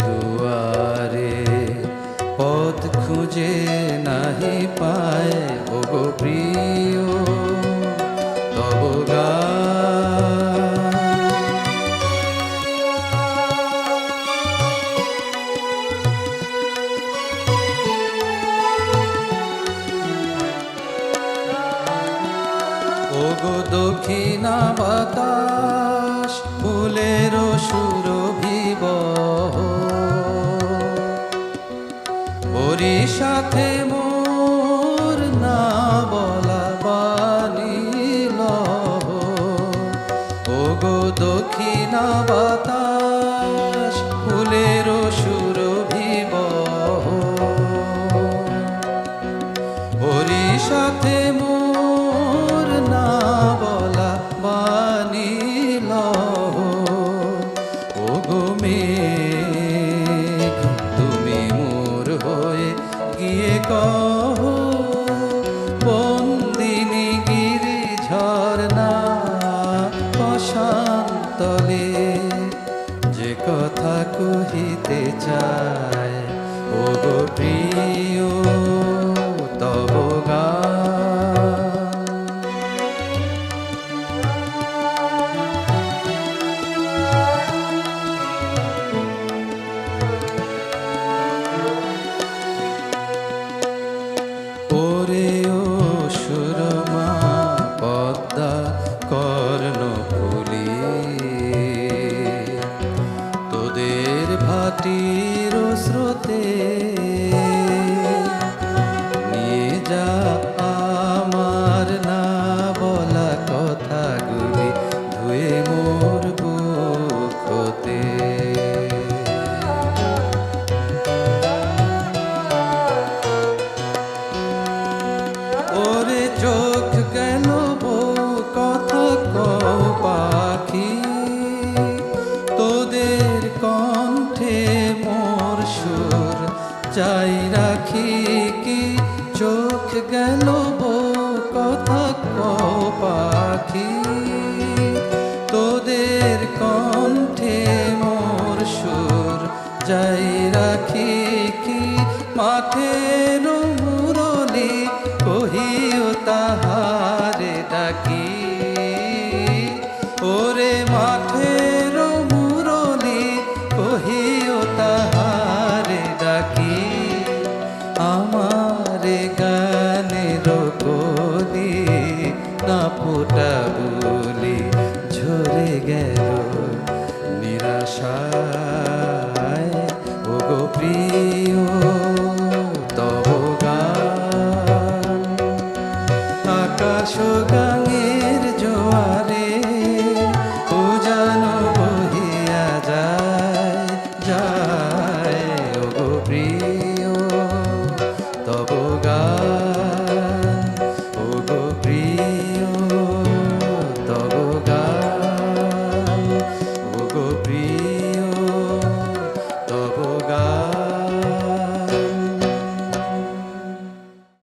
দুয়ারে পথ খুঁজে নাহি পায় ও গো প্রিয় তব দক্ষিণা বাতাস ফুলের সাথে অশান্তলে যে কথা কহিতে চায় ও গো প্রিয় তব ওরে ভাটির স্রোতে নিয়ে যা আমার না রাখি কি? চোখ গেল কথা ক পাখি। তোদের কণ্ঠে মোর সুর যাই রাখি কি? মাঠের মুরলি কহিও তাহারে ফোটা বলি ঝরে গেল নিরাশায়। ও গো প্রিয়